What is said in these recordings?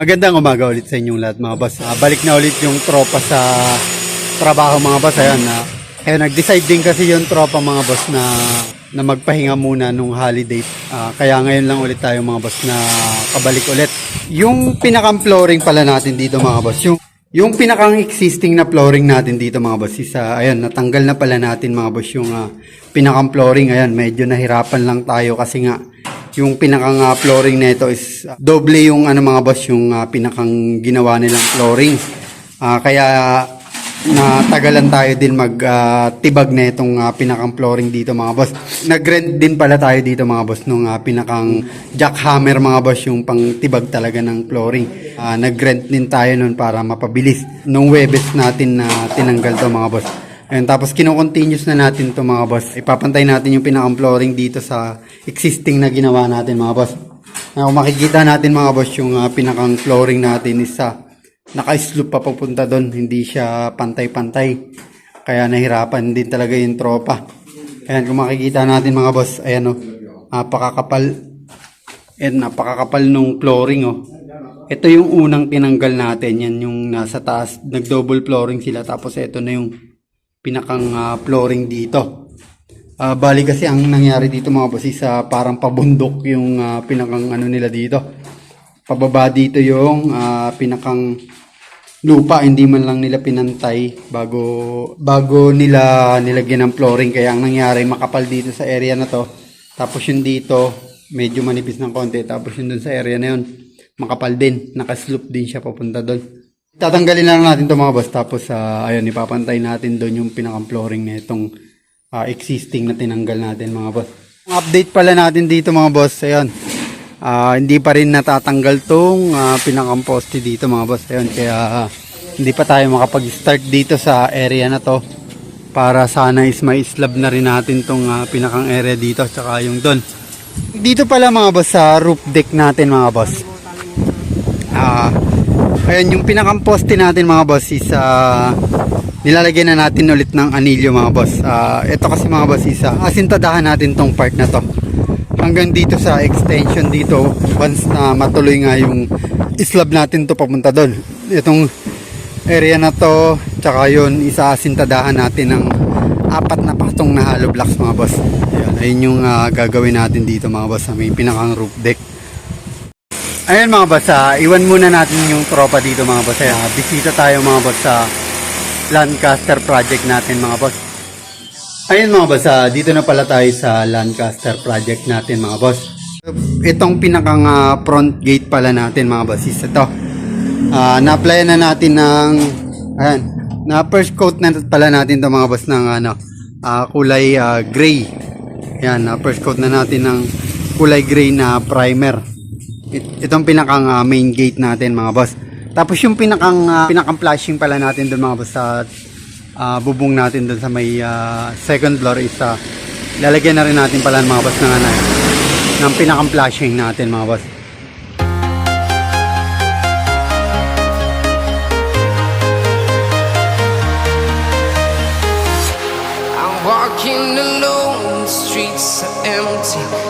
Magandang umaga ulit sa inyong lahat mga boss. Ah, balik na ulit yung tropa sa trabaho mga boss. Ayan, na eh, nag-decide din kasi yung tropa mga boss na na magpahinga muna nung holiday. Ah, kaya ngayon lang ulit tayo mga boss na kabalik ulit. Yung pinakang flooring pala natin dito mga boss. Yung yung pinakang existing na flooring natin dito mga boss is ah, ayan, natanggal na pala natin mga boss yung ah, pinakang flooring. Ayan, medyo nahirapan lang tayo kasi nga yung pinakang ah, flooring nito is ah, doble yung ano mga boss yung ah, pinakang ginawa nilang flooring. Ah, kaya natagalan tayo din magtibag na itong ah, pinakang flooring dito mga boss. Nag-rent din pala tayo dito mga boss nung ah, pinakang jackhammer mga boss yung pang tibag talaga ng flooring. Ah, nag-rent din tayo nun para mapabilis nung Webes natin na tinanggal to mga boss. Ayun, tapos kino-continuous na natin to mga boss. Ipapantay natin yung pinakang flooring dito sa existing na ginawa natin mga boss. Kung makikita natin mga boss yung ah, pinakang flooring natin is sa naka-slope pa papunta doon. Hindi siya pantay-pantay. Kaya nahirapan din talaga yung tropa. Ayan, kung makikita natin mga boss, ayan o, napakakapal. Ayan, napakakapal nung flooring oh. Ito yung unang tinanggal natin. Yan yung nasa taas. Nag-double flooring sila. Tapos ito na yung pinakang ah, flooring dito. Ah, bali kasi ang nangyari dito mga boss is ah, parang pabundok yung ah, pinakang ano nila dito. Pababa dito yung ah, pinakang lupa, hindi man lang nila pinantay bago bago nila nilagyan ng flooring kaya ang nangyari makapal dito sa area na to. Tapos yung dito medyo manipis ng konti tapos yung dun sa area na yun makapal din, nakaslope din siya papunta doon. Tatanggalin lang natin to mga boss tapos ah, ayun ipapantay natin doon yung pinakang flooring na itong ah, existing na tinanggal natin mga boss. Ang update pala natin dito mga boss, ayun. Ah, hindi pa rin natatanggal tong ah, pinakang poste dito mga boss. Ayun, kaya ah, hindi pa tayo makapag-start dito sa area na to para sana is may slab na rin natin tong ah, pinakang area dito tsaka yung doon. Dito pala mga boss sa roof deck natin mga boss. Ah, ayun yung pinakang poste natin mga boss is ah, nilalagyan na natin ulit ng anilyo mga boss. Ah, ito kasi mga boss is ah, asintadahan natin tong part na to. Hanggang dito sa extension dito once na matuloy nga yung slab natin to papunta doon. Itong area na to tsaka yun isaasintadahan natin ng apat na patong na hollow blocks mga boss. Ayun, ayun yung ah, gagawin natin dito mga boss sa may pinakang roof deck. Ayun mga boss, iwan muna natin yung tropa dito mga boss. Ayan, ah, bisita tayo mga boss sa Lancaster project natin mga boss. Ayun mga boss, dito na pala tayo sa Lancaster project natin mga boss. Itong pinakang ah, front gate pala natin mga boss ito. Ah, na-apply na natin ng ayan, na first coat na pala natin to mga boss ng ano, ah, kulay ah, gray. Yan, na first coat na natin ng kulay gray na primer. It- itong pinakang ah, main gate natin mga boss. Tapos yung pinakang ah, pinakang flashing pala natin doon mga boss sa ah, bubong natin doon sa may ah, second floor is ah, lalagyan na rin natin pala mga boss ng ano ng pinakang flashing natin mga boss. I'm walking alone, the streets are empty.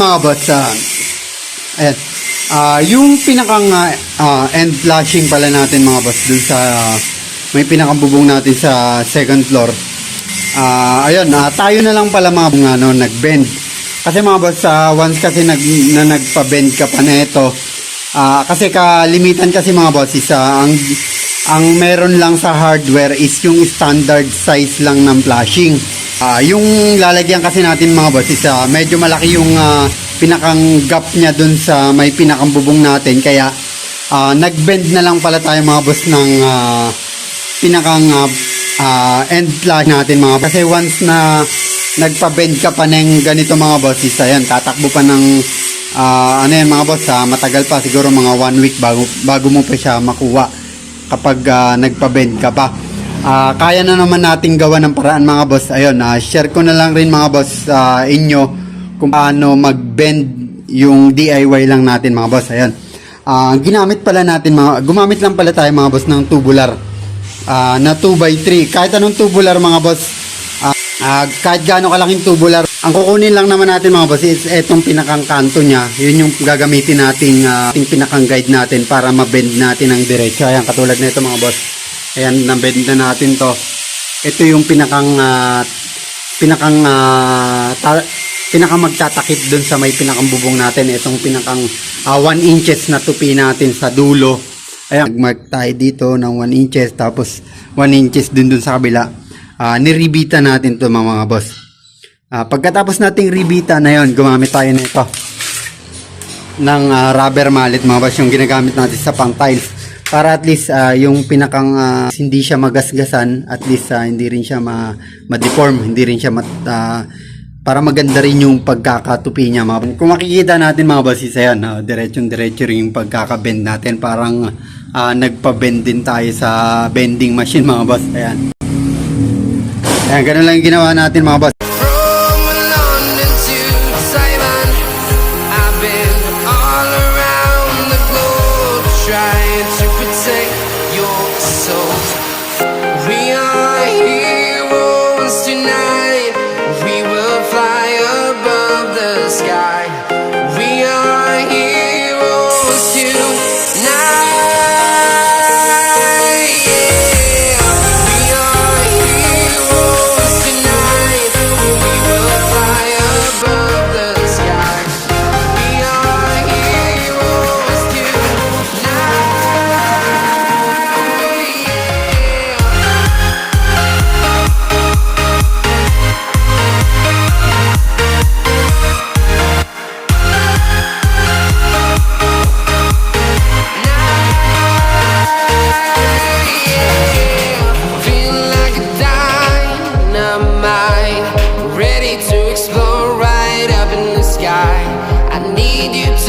mga boss, ah, ayan. Ah, yung pinakang ah, end flashing pala natin mga boss dun sa may pinakang bubong natin sa second floor. Ah, ayun, ah, tayo na lang pala mga bung, ano, nag-bend. Kasi mga boss, ah, once kasi nag, na nagpa-bend ka pa na ito, ah, kasi kalimitan kasi mga boss is ah, ang ang meron lang sa hardware is yung standard size lang ng flashing. Ah, yung lalagyan kasi natin mga boss is ah, medyo malaki yung ah, pinakang gap niya dun sa may pinakang bubong natin kaya ah, nag-bend na lang pala tayo mga boss ng ah, pinakang ah, ah, end flash natin mga boss. Kasi once na nagpa-bend ka pa ng ganito mga boss is ayan, tatakbo pa ng ah, ano yan mga boss, ah, matagal pa siguro mga one week bago, bago mo pa siya makuha kapag ah, nagpa-bend ka pa. Ah, kaya na naman nating gawa ng paraan mga boss. Ayun, ah, share ko na lang rin mga boss sa inyo kung paano mag-bend yung DIY lang natin mga boss. Ayun. Ah, ginamit pala natin mga gumamit lang pala tayo mga boss ng tubular ah, na 2x3. Kahit anong tubular mga boss. ah, ah, kahit gaano kalaking tubular. Ang kukunin lang naman natin mga boss is etong pinakang kanto niya. Yun yung gagamitin ah, ating pinakang guide natin para ma-bend natin ng diretso. Ayan, katulad nito mga boss. Ayan, na-bend na natin to. Ito yung pinakang ah, pinakang ah, ta- pinakang magtatakip dun sa may pinakang bubong natin. Itong pinakang 1 inches na tupi natin sa dulo. Ayan, nag-mark tayo dito ng 1 inches tapos 1 inches din dun sa kabila. Ah, niribita natin to mga, mga boss. Ah, pagkatapos nating ribita na yon, gumamit tayo nito ng ah, rubber mallet mga boss yung ginagamit natin sa pang tiles para at least ah, yung pinakang ah, hindi siya magasgasan at least ah, hindi rin siya ma, ma-deform hindi rin siya mat, ah, para maganda rin yung pagkakatupi niya mga kung makikita natin mga boss isa yan ah, diretsong diretso rin yung pagkakabend natin. Parang ah, nagpa-bend din tayo sa bending machine mga boss. Ayan. Ayan ganun lang yung ginawa natin mga boss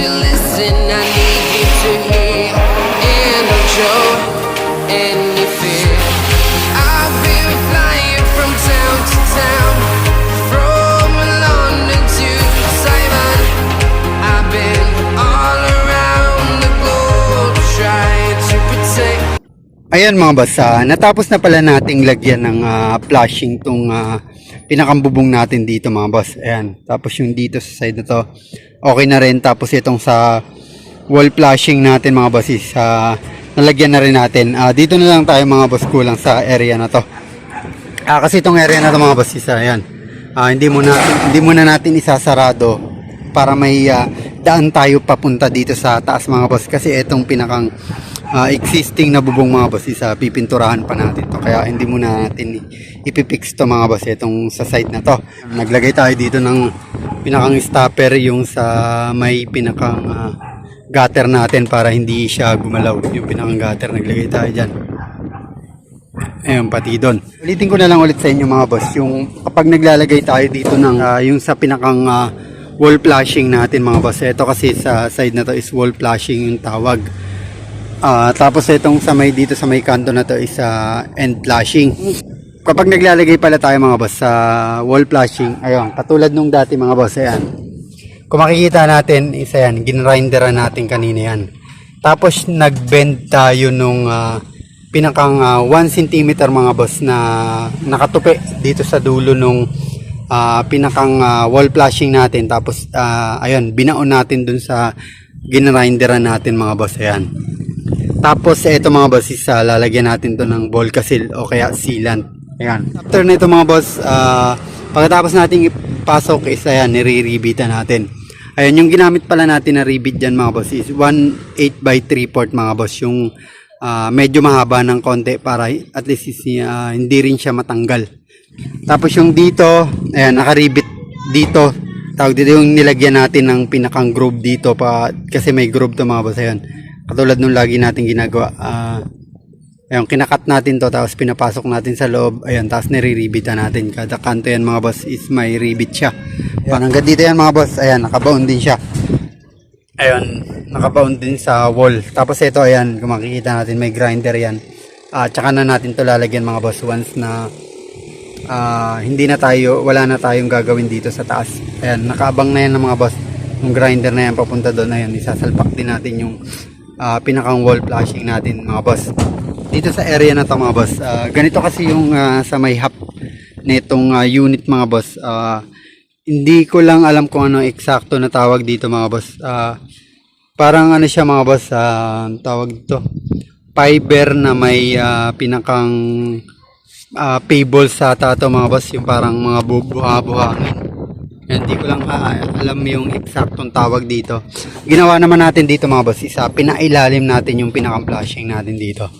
to listen, I need you to hear, and don't show any fear. I've been flying from town to town, from London to Taiwan. I've been all around the globe trying to protect. Ayan mga boss, ah, natapos na pala nating lagyan ng ah, flashing tong ah, pinakambubong natin dito mga boss. Ayan, tapos yung dito sa side na to, okay na rin. Tapos itong sa wall flashing natin mga boss is ah, nalagyan na rin natin. Ah, dito na lang tayo mga boss kulang sa area na to. Ah, kasi itong area na to mga boss is ah, ayan. Ah, hindi muna hindi muna natin isasarado para may ah, daan tayo papunta dito sa taas mga boss kasi itong pinakang ah, existing na bubong mga boss is ah, pipinturahan pa natin to kaya hindi muna natin ipipix to mga boss itong sa side na to naglagay tayo dito ng pinakang stopper yung sa may pinakang ah, gutter natin para hindi siya gumalaw yung pinakang gutter naglagay tayo dyan Ayun, pati doon. Ulitin ko na lang ulit sa inyo mga boss, yung kapag naglalagay tayo dito ng ah, yung sa pinakang ah, wall flashing natin mga boss. Ito kasi sa side na to is wall flashing yung tawag. Ah, tapos itong sa may dito sa may kanto na to is ah, end flashing. Kapag naglalagay pala tayo mga boss sa wall flashing, ayun, katulad nung dati mga boss, ayan. Kung makikita natin, isa yan, ginrinderan natin kanina yan. Tapos nag-bend tayo nung ah, pinakang 1 cm mga boss na nakatupi dito sa dulo nung ah, pinakang ah, wall flashing natin. Tapos ah, ayun, binaon natin dun sa ginrinderan natin mga boss. Ayan. Tapos ito mga boss is ah, lalagyan natin to ng Volcasil o kaya sealant. Ayan. After nito mga boss, ah, pagkatapos nating ipasok is ayan, nire-rebitan natin. Ayan, yung ginamit pala natin na rebit dyan mga boss is 1 8 by 3 port mga boss. Yung ah, medyo mahaba ng konti para at least is, ah, hindi rin siya matanggal. Tapos yung dito, ayan, nakaribit dito. Tawag dito yung nilagyan natin ng pinakang groove dito pa kasi may groove to mga boss. Ayan. Katulad nung lagi natin ginagawa. ah ayun, kinakat natin to tapos pinapasok natin sa loob. Ayun, tapos nire-ribitan natin. Kada kanto yan mga boss is may ribit siya. Ayan, hanggang dito yan mga boss. Ayan, nakabound din siya. Ayun, nakabound din sa wall. Tapos ito, ayan, kung makikita natin may grinder yan. Ah, tsaka na natin to lalagyan mga boss once na ah, hindi na tayo, wala na tayong gagawin dito sa taas. Ayan, nakaabang na yan ng mga boss. Yung grinder na yan papunta doon, ayan, isasalpak din natin yung ah, pinakang wall flashing natin mga boss. Dito sa area na to mga boss, ah, ganito kasi yung ah, sa may hap nitong ah, unit mga boss. Ah, hindi ko lang alam kung ano eksakto na tawag dito mga boss. Ah, parang ano siya mga boss, ah, tawag dito. Fiber na may ah, pinakang ah, pable sa tato mga boss, yung parang mga bubuha-buhangin. Hindi ko lang ah, alam yung eksaktong tawag dito. Ginawa naman natin dito mga boss, isa pinailalim natin yung pinakang flashing natin dito.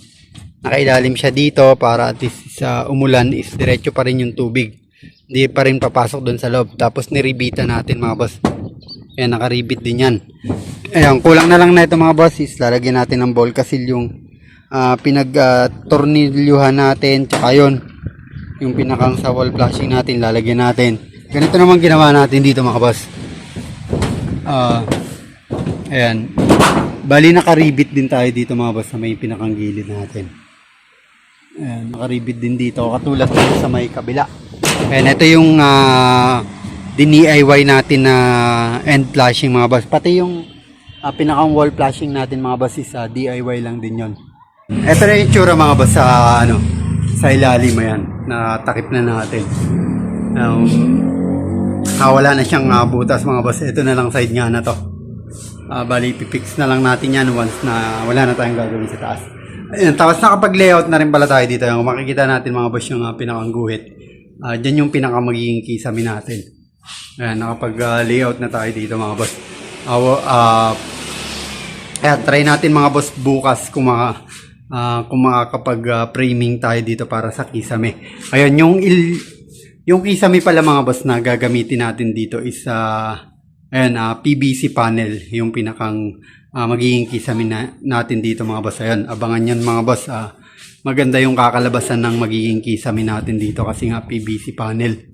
Nakailalim siya dito para at least sa umulan is diretso pa rin yung tubig. Hindi pa rin papasok doon sa loob. Tapos niribita natin mga boss. Ayan, nakaribit din yan. Ayan, kulang na lang na ito mga boss is lalagyan natin ng ball kasi yung ah, pinag-tornilyuhan natin. Tsaka yun, yung pinakang sa wall flashing natin, lalagyan natin. Ganito naman ginawa natin dito mga boss. Ah, ayan. Bali nakaribit din tayo dito mga boss sa may pinakang gilid natin. Ayan, nakaribit din dito katulad dito sa may kabila. Ayan, ito yung ah, DIY natin na end flashing mga boss. Pati yung ah, pinakang wall flashing natin mga boss is ah, DIY lang din yon. Ito na yung tsura mga boss sa ano sa ilalim ayan na takip na natin. Um, ah, wala na siyang ah, butas mga boss. Ito na lang side nga na to. Ah, bali, pipix na lang natin yan once na wala na tayong gagawin sa taas. Ayan, tapos nakapag-layout na rin pala tayo dito. Yung makikita natin mga boss yung uh, pinakang guhit. Ah, dyan yung pinaka magiging kisame natin. Ayan, nakapag-layout na tayo dito mga boss. Ah, wa- ah, ayan, try natin mga boss bukas kung maka, ah, kung makakapag-framing tayo dito para sa kisame. Ayan, yung il, yung kisame pala mga boss na gagamitin natin dito is ah, ayan, ah, PVC panel yung pinakang ah, magiging kisame na, natin dito mga boss. Ayan, abangan yan mga boss. Ah, maganda yung kakalabasan ng magiging kisame natin dito kasi nga PVC panel.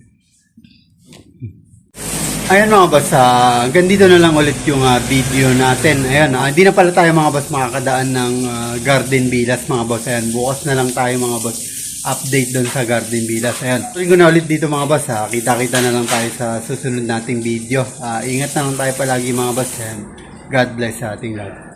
Ayan mga boss, hanggang dito na lang ulit yung ah, video natin. Ayan, hindi na pala tayo mga boss makakadaan ng ah, Garden Villas mga boss. Ayan, bukas na lang tayo mga boss update doon sa Garden Villas. Ayan, tuloy ko na ulit dito mga boss. ah. Kita-kita na lang tayo sa susunod nating video. Ah, ingat na lang tayo palagi mga boss. Ayan, God bless sa ating lahat.